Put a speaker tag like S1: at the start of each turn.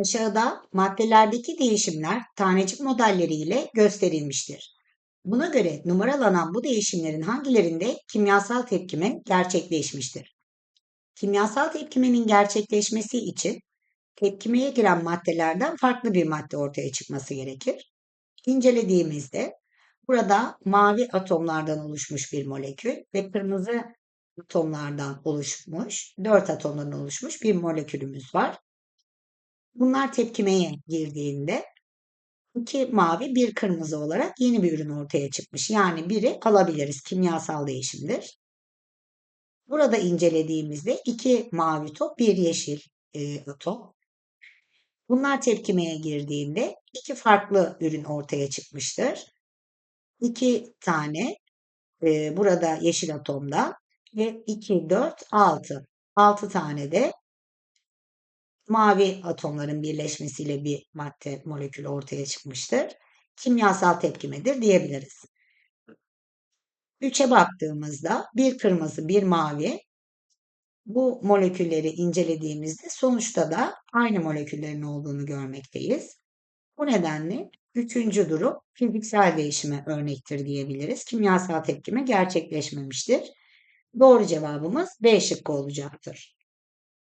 S1: Aşağıda maddelerdeki değişimler tanecik modelleri ile gösterilmiştir. Buna göre numaralanan bu değişimlerin hangilerinde kimyasal tepkime gerçekleşmiştir? Kimyasal tepkimenin gerçekleşmesi için tepkimeye giren maddelerden farklı bir madde ortaya çıkması gerekir. İncelediğimizde burada mavi atomlardan oluşmuş bir molekül ve kırmızı atomlardan oluşmuş, 4 atomdan oluşmuş bir molekülümüz var. Bunlar tepkimeye girdiğinde iki mavi bir kırmızı olarak yeni bir ürün ortaya çıkmış. Yani biri alabiliriz. Kimyasal değişimdir. Burada incelediğimizde iki mavi top bir yeşil e, atom. Bunlar tepkimeye girdiğinde iki farklı ürün ortaya çıkmıştır. İki tane e, burada yeşil atomda ve 2, 4, 6. 6 tane de mavi atomların birleşmesiyle bir madde molekülü ortaya çıkmıştır. Kimyasal tepkimedir diyebiliriz. 3'e baktığımızda bir kırmızı bir mavi bu molekülleri incelediğimizde sonuçta da aynı moleküllerin olduğunu görmekteyiz. Bu nedenle üçüncü durum fiziksel değişime örnektir diyebiliriz. Kimyasal tepkime gerçekleşmemiştir. Doğru cevabımız B şıkkı olacaktır.